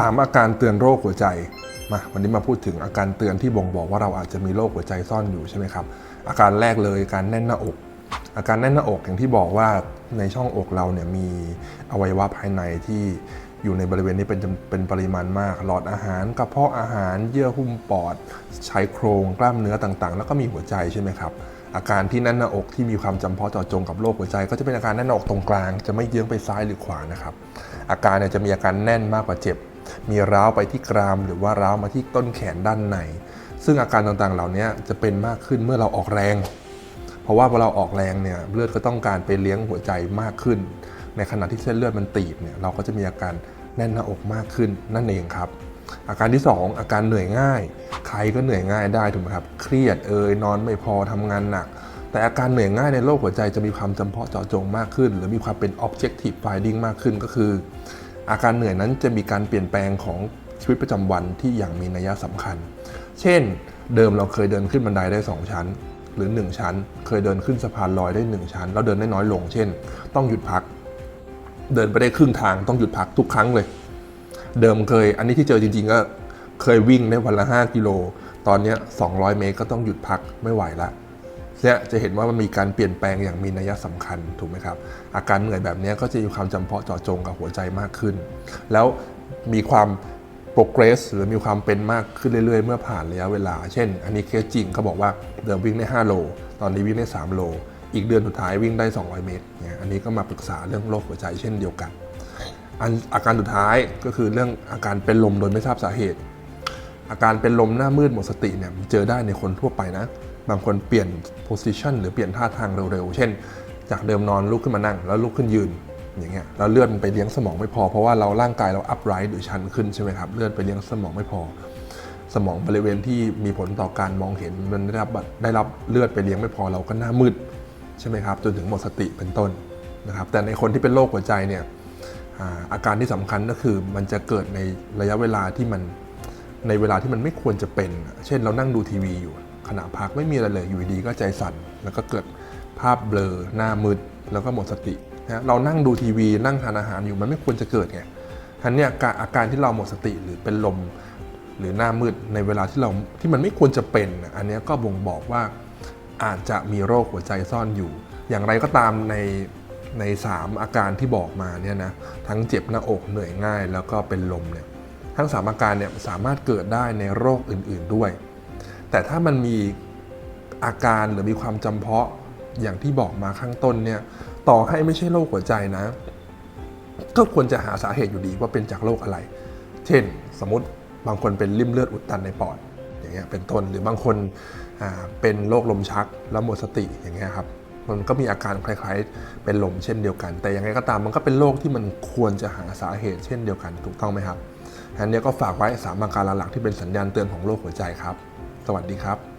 สามอาการเตือนโรคหัวใจมาวันนี้มาพูดถึงอาการเตือนที่บ่งบอกว่าเราอาจจะมีโรคหัวใจซ่อนอยู่ใช่ไหมครับอาการแรกเลยการแน่นหน้าอก อาการแน่นหน้าอกอย่างที่บอกว่าในช่องอกเราเนี่ยมีอวัยวะภายในที่อยู่ในบริเวณนี้เป็นเป็นปริมาณมาก หลอดอาหารกระเพาะอาหารเยื่อหุ้มปอดชายโครงกล้ามเนื้อต่างๆ แล้วก็มีหัวใจใช่ไหมครับอาการที่แน่นหน้าอกที่มีความจำเพาะเจาะจงกับโรคหัวใจ ก็จะเป็นอาการแน่นหน้าอกตรงกลาง จะไม่เยื้องไปซ้ายหรือขวานะครับอาการเนี่ยจะมีอาการแน่นมากกว่าเจ็บ มีร้าวไปที่กราม หรือว่าร้าวมาที่ต้นแขนด้านใน ซึ่งอาการต่างๆเหล่านี้จะเป็นมากขึ้นเมื่อเราออกแรง เพราะว่าพอเราออกแรงเนี่ยเลือดก็ต้องการไปเลี้ยงหัวใจมากขึ้น ในขณะที่เส้นเลือดมันตีบเนี่ยเราก็จะมีอาการแน่นหน้าอกมากขึ้นนั่นเองครับ อาการที่ 2 อาการเหนื่อยง่าย ใครก็เหนื่อยง่ายได้ถูกไหมครับ เครียดเอ่ยนอนไม่พอทำงานหนัก แต่อาการเหนื่อยง่ายในโรคหัวใจจะมีความจำเพาะเจาะจงมากขึ้น หรือมีความเป็น objective finding มากขึ้นก็คือ อาการเหนื่อยนั้นจะมีการเปลี่ยนแปลงของชีวิตประจำวันที่อย่างมีนัยสำคัญ เช่น เดิมเราเคยเดินขึ้นบันไดได้ 2 ชั้น หรือ 1 ชั้น เคยเดินขึ้นสะพานลอยได้ 1 ชั้น แล้วเดินได้น้อยลง เช่น ต้องหยุดพัก เดินไปได้ครึ่งทางต้องหยุดพักทุกครั้งเลย เดิมเคย อันนี้ที่เจอจริง ๆ ก็เคยวิ่งได้วันละ 5 กิโล ตอนนี้200 เมตรก็ต้องหยุดพักไม่ไหวละ เนี่ยจะเห็นว่ามันมีการเปลี่ยนแปลงอย่างมีนัยสำคัญถูกไหมครับ อาการเหนื่อยแบบนี้ก็จะมีความจำเพาะเจาะจงกับหัวใจมากขึ้น แล้วมีความ progress หรือมีความเป็นมากขึ้นเรื่อยๆ เมื่อผ่านระยะเวลา เช่น อันนี้เคสจริงเขาบอกว่าเดิมวิ่งได้ 5 โล ตอนนี้วิ่งได้ 3 โล อีกเดือนสุดท้ายวิ่งได้ 200 เมตรเนี่ยอันนี้ก็มาปรึกษาเรื่องโรคหัวใจเช่นเดียวกันอันอาการสุดท้ายก็คือเรื่องอาการเป็นลมโดยไม่ทราบสาเหตุ อาการเป็นลมหน้ามืดหมดสติเนี่ยเจอได้ในคนทั่วไปนะ บางคนเปลี่ยน position หรือเปลี่ยนท่าทางเร็วๆ เช่น จากเดิมนอนลุกขึ้นมานั่ง แล้วลุกขึ้นยืนอย่างเงี้ยแล้วเลือดมันไปเลี้ยงสมองไม่พอเพราะว่าเราร่างกายเรา upright หรือชันขึ้นใช่ไหมครับเลือดไปเลี้ยงสมองไม่พอ สมองบริเวณที่มีผลต่อการมองเห็นมันได้รับได้รับเลือดไปเลี้ยงไม่พอเราก็หน้ามืดใช่ไหมครับจนถึงหมดสติเป็นต้นนะครับแต่ในคนที่เป็นโรคหัวใจเนี่ยอาอาการที่สำคัญก็คือมันจะเกิดในระยะเวลาที่มันในเวลาที่มันไม่ควรจะเป็น เช่นเรานั่งดูทีวีอยู่ ขณะพักไม่มีอะไรเลยอยู่ดีๆก็ใจสั่น แล้วก็เกิดภาพเบลอหน้ามืดแล้วก็หมดสตินะเรานั่งดูทีวีนั่งทานอาหารอยู่มันไม่ควรจะเกิดไงทันเนี่ยอาการที่เราหมดสติหรือเป็นลมหรือหน้ามืดในเวลาที่เราที่มันไม่ควรจะเป็น อันนี้ก็บ่งบอกว่าอาจจะมีโรคหัวใจซ่อนอยู่ อย่างไรก็ตามในใน 3 อาการที่บอกมาเนี่ยนะทั้งเจ็บหน้าอกเหนื่อยง่าย แล้วก็เป็นลมเนี่ยทั้งสามอาการเนี่ยสามารถเกิดได้ในโรคอื่น ๆด้วย แต่ถ้ามันมีอาการหรือมีความจำเพาะอย่างที่บอกมาข้างต้นเนี่ยต่อให้ไม่ใช่โรคหัวใจนะ ก็ควรจะหาสาเหตุอยู่ดีว่าเป็นจากโรคอะไร เช่น สมมติบางคนเป็นริ่มเลือดอุดตันในปอดอย่างเงี้ยเป็นต้นหรือบางคนเป็นโรคลมชักแล้วหมดสติอย่างเงี้ยครับมันก็มีอาการคล้ายๆ เป็นลมเช่นเดียวกัน แต่ยังไงก็ตามมันก็เป็นโรคที่มันควรจะหาสาเหตุเช่นเดียวกันถูกต้องไหมครับอันนี้ก็ฝากไว้สามอาการหลักๆที่เป็นสัญญาณเตือนของโรคหัวใจครับ สวัสดีครับ